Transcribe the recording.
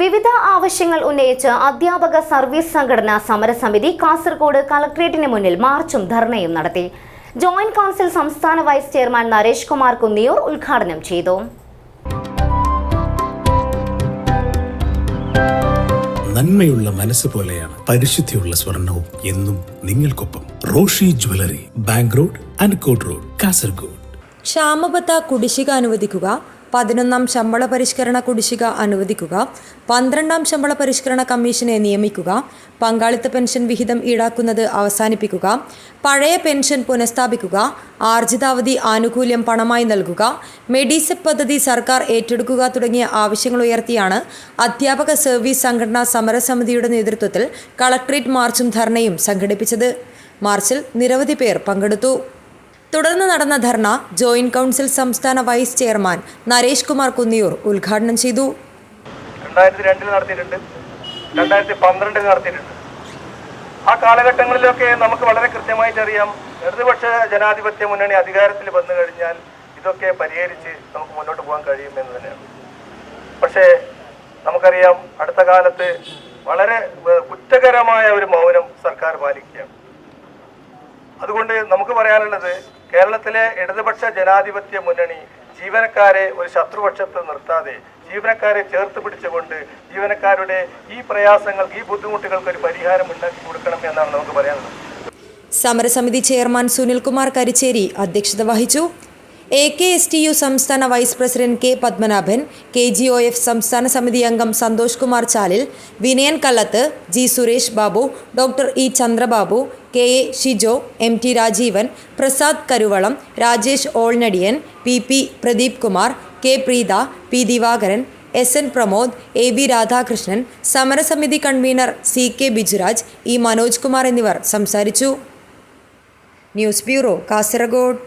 വിവിധ ആവശ്യങ്ങൾ ഉന്നയിച്ച് അധ്യാപക സർവീസ് സംഘടനാ സമരസമിതി കാസർഗോഡ് കളക്ട്രേറ്റിന് മുന്നിൽ മാർച്ചും ധർണയും നടത്തി. ജോയിന്റ് കൗൺസിൽ സംസ്ഥാന വൈസ് ചെയർമാൻ നരേഷ് കുമാർ കുന്നിയൂർ ഉദ്ഘാടനം ചെയ്തു. നന്മയുള്ള മനസ്സ് പോലെയാണ് പരിശുദ്ധിയുള്ള സ്വർണവും എന്നും നിങ്ങൾക്കൊപ്പം Roshi jewellery bank road Ankot road Kasaragod. ക്ഷാമബത്ത കുടിശ്ശിക അനുവദിക്കുക പതിനൊന്നാം ശമ്പള പരിഷ്കരണ കുടിശ്ശിക അനുവദിക്കുക. പന്ത്രണ്ടാം ശമ്പള പരിഷ്കരണ കമ്മീഷനെ നിയമിക്കുക. പങ്കാളിത്ത പെൻഷൻ വിഹിതം ഈടാക്കുന്നത് അവസാനിപ്പിക്കുക. പഴയ പെൻഷൻ പുനഃസ്ഥാപിക്കുക. ആർജിതാവധി ആനുകൂല്യം പണമായി നൽകുക. മെഡിസെപ് പദ്ധതി സർക്കാർ ഏറ്റെടുക്കുക തുടങ്ങിയ ആവശ്യങ്ങൾ ഉയർത്തിയാണ് അധ്യാപക സർവീസ് സംഘടനാ സമരസമിതിയുടെ നേതൃത്വത്തിൽ കളക്ട്രേറ്റ് മാർച്ചും ധർണയും സംഘടിപ്പിച്ചത്. മാർച്ചിൽ നിരവധി പേർ പങ്കെടുത്തു. തുടർന്ന് നടന്ന ധർണ ജോയിന്റ് കൗൺസിൽ സംസ്ഥാന വൈസ് ചെയർമാൻ നരേഷ് കുമാർ കുന്നിയൂർ ഉദ്ഘാടനം ചെയ്തു. രണ്ടായിരത്തി രണ്ടിൽ നടത്തിയിട്ടുണ്ട്. രണ്ടായിരത്തി പന്ത്രണ്ടിൽ നടത്തിയിട്ടുണ്ട്. ആ കാലഘട്ടങ്ങളിലൊക്കെ നമുക്ക് വളരെ കൃത്യമായിട്ട് അറിയാം ഇടതുപക്ഷ ജനാധിപത്യ മുന്നണി അധികാരത്തിൽ വന്നു കഴിഞ്ഞാൽ ഇതൊക്കെ പരിഹരിച്ച് നമുക്ക് മുന്നോട്ട് പോകാൻ കഴിയും എന്ന് തന്നെയാണ്. പക്ഷേ നമുക്കറിയാം അടുത്ത കാലത്ത് വളരെ കുറ്റകരമായ ഒരു മൗനം സർക്കാർ പാലിക്കുകയാണ്. അതുകൊണ്ട് നമുക്ക് പറയാനുള്ളത് കേരളത്തിലെ ഇടതുപക്ഷ ജനാധിപത്യ മുന്നണി ജീവനക്കാരെ ഒരു ശത്രുപക്ഷത്ത് നിർത്താതെ ജീവനക്കാരെ ചേർത്ത് പിടിച്ചുകൊണ്ട് ജീവനക്കാരുടെ ഈ പ്രയാസങ്ങൾക്ക് ഈ ബുദ്ധിമുട്ടുകൾക്ക് ഒരു പരിഹാരം ഉണ്ടാക്കി കൊടുക്കണം എന്നാണ് നമുക്ക് പറയാനുള്ളത്. സമരസമിതി ചെയർമാൻ സുനിൽകുമാർ കരിച്ചേരി അധ്യക്ഷത വഹിച്ചു. A K S T U സംസ്ഥാന vice president K Padmanabhan K G O F സംസ്ഥാന സമിതി അംഗം Santhosh Kumar Chalil Vinayan Kallath G Suresh Babu doctor E Chandrababu K A Shijo M T Rajeevan Prasad Karuvalam Rajesh Olnadiyan P P Pradeep Kumar K Preetha P Divakaran S N Pramod A V Radhakrishnan സമരസമിതി convener C K Bijuraj E Manoj Kumar എന്നിവർ സംസാരിച്ചു. News bureau Kasaragod.